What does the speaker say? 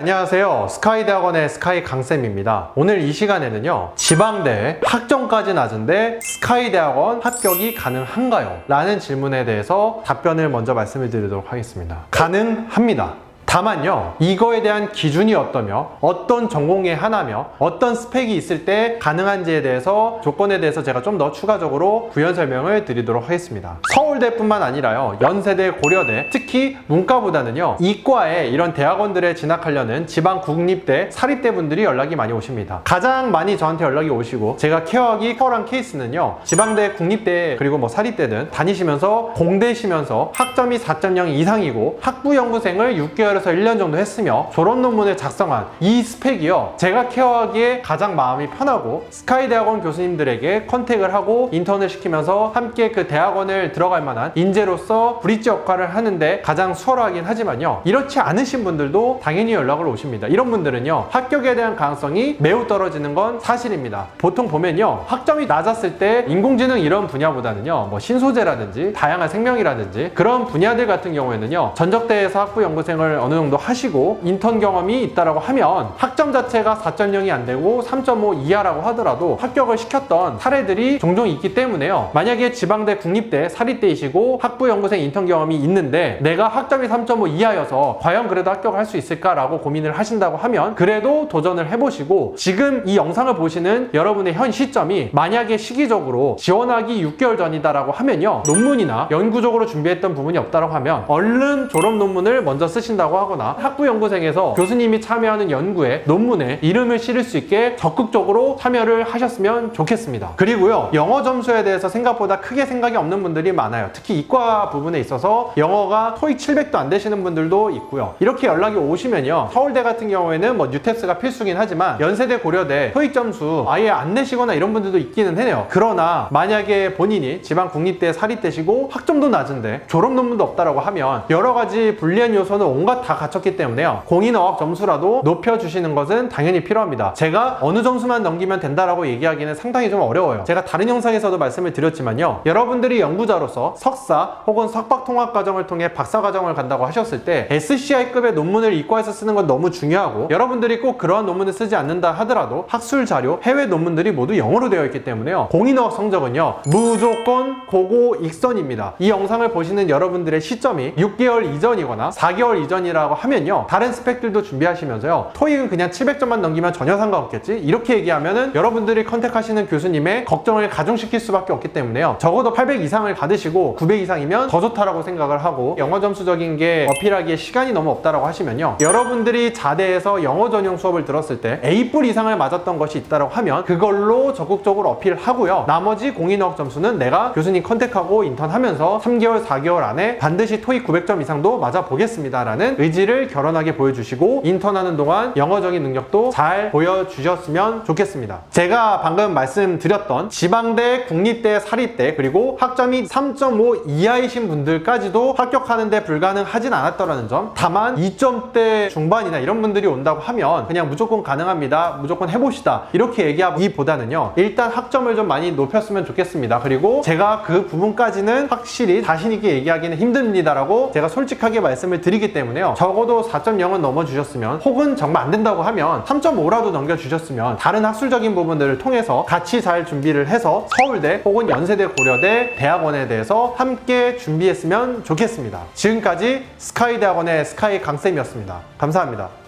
안녕하세요. 스카이 대학원의 스카이 강쌤입니다. 오늘 이 시간에는요, 지방대 학점까지 낮은데 스카이 대학원 합격이 가능한가요? 라는 질문에 대해서 답변을 먼저 말씀을 드리도록 하겠습니다. 가능합니다. 다만요, 이거에 대한 기준이 어떠며, 어떤 전공에 하나며, 어떤 스펙이 있을 때 가능한지에 대해서 조건에 대해서 제가 좀 더 추가적으로 부연 설명을 드리도록 하겠습니다. 서울대뿐만 아니라요, 연세대, 고려대, 특히 문과보다는요, 이과에 이런 대학원들에 진학하려는 지방 국립대, 사립대 분들이 연락이 많이 오십니다. 가장 많이 저한테 연락이 오시고, 제가 케어하기 커한 케이스는요, 지방대, 국립대, 그리고 뭐 사립대든 다니시면서 공대시면서 학점이 4.0 이상이고, 학부연구생을 6개월 에서 1년 정도 했으며, 졸업 논문을 작성한 이 스펙이요, 제가 케어하기에 가장 마음이 편하고, 스카이 대학원 교수님들에게 컨택을 하고 인턴을 시키면서 함께 그 대학원을 들어갈 만한 인재로서 브릿지 역할을 하는데 가장 수월하긴 하지만요. 이렇지 않으신 분들도 당연히 연락을 오십니다. 이런 분들은요. 합격에 대한 가능성이 매우 떨어지는 건 사실입니다. 보통 보면요. 학점이 낮았을 때 인공지능 이런 분야보다는요. 뭐 신소재라든지 다양한 생명이라든지 그런 분야들 같은 경우에는요. 전적대에서 학부 연구생을 어느 정도 하시고 인턴 경험이 있다라고 하면 학점 자체가 4.0이 안 되고 3.5 이하라고 하더라도 합격을 시켰던 사례들이 종종 있기 때문에요. 만약에 지방대 국립대 사립대이시고 학부 연구생 인턴 경험이 있는데 내가 학점이 3.5 이하여서 과연 그래도 합격을 할 수 있을까라고 고민을 하신다고 하면 그래도 도전을 해보시고 지금 이 영상을 보시는 여러분의 현 시점이 만약에 시기적으로 지원하기 6개월 전이다라고 하면요. 논문이나 연구적으로 준비했던 부분이 없다라고 하면 얼른 졸업 논문을 먼저 쓰신다고 하거나 학부 연구생에서 교수님이 참여하는 연구에 논문에 이름을 실을 수 있게 적극적으로 참여를 하셨으면 좋겠습니다. 그리고요. 영어 점수에 대해서 생각보다 크게 생각이 없는 분들이 많아요. 특히 이과 부분에 있어서 영어가 토익 700도 안 되시는 분들도 있고요. 이렇게 연락이 오시면요. 서울대 같은 경우에는 뭐 뉴텍스가 필수긴 하지만 연세대 고려대 토익 점수 아예 안 내시거나 이런 분들도 있기는 해요. 그러나 만약에 본인이 지방 국립대 사립대시고 학점도 낮은데 졸업 논문도 없다라고 하면 여러 가지 불리한 요소는 온갖 다 갖췄기 때문에요. 공인어학 점수라도 높여주시는 것은 당연히 필요합니다. 제가 어느 점수만 넘기면 된다라고 얘기하기는 상당히 좀 어려워요. 제가 다른 영상에서도 말씀을 드렸지만요. 여러분들이 연구자로서 석사 혹은 석박 통합 과정을 통해 박사 과정을 간다고 하셨을 때 SCI급의 논문을 이과에서 쓰는 건 너무 중요하고 여러분들이 꼭 그러한 논문을 쓰지 않는다 하더라도 학술 자료, 해외 논문들이 모두 영어로 되어 있기 때문에요. 공인어학 성적은요. 무조건 고고 익선입니다. 이 영상을 보시는 여러분들의 시점이 6개월 이전이거나 4개월 이전이라고 하면요. 다른 스펙들도 준비하시면서요. 토익은 그냥 700점만 넘기면 전혀 상관없겠지? 이렇게 얘기하면은 여러분들이 컨택하시는 교수님의 걱정을 가중시킬 수밖에 없기 때문에요. 적어도 800 이상을 받으시고 900 이상이면 더 좋다라고 생각을 하고 영어 점수적인 게 어필하기에 시간이 너무 없다라고 하시면요. 여러분들이 자대에서 영어 전용 수업을 들었을 때 A뿔 이상을 맞았던 것이 있다라고 하면 그걸로 적극적으로 어필을 하고요. 나머지 공인어학 점수는 내가 교수님 컨택하고 인턴하면서 3개월, 4개월 안에 반드시 토익 900점 이상도 맞아 보겠습니다라는 의지를 결연하게 보여주시고 인턴하는 동안 영어 적인 능력도 잘 보여주셨으면 좋겠습니다. 제가 방금 말씀드렸던 지방대, 국립대, 사립대 그리고 학점이 3.5 이하이신 분들까지도 합격하는데 불가능하진 않았더라는 점. 다만 2점대 중반이나 이런 분들이 온다고 하면 그냥 무조건 가능합니다. 무조건 해봅시다. 이렇게 얘기하기보다는요. 일단 학점을 좀 많이 높였으면 좋겠습니다. 그리고 제가 그 부분까지는 확실히 자신있게 얘기하기는 힘듭니다라고 제가 솔직하게 말씀을 드리기 때문에요. 적어도 4.0은 넘어주셨으면 혹은 정말 안 된다고 하면 3.5라도 넘겨주셨으면 다른 학술적인 부분들을 통해서 같이 잘 준비를 해서 서울대 혹은 연세대 고려대 대학원에 대해서 함께 준비했으면 좋겠습니다. 지금까지 스카이 대학원의 스카이 강쌤이었습니다. 감사합니다.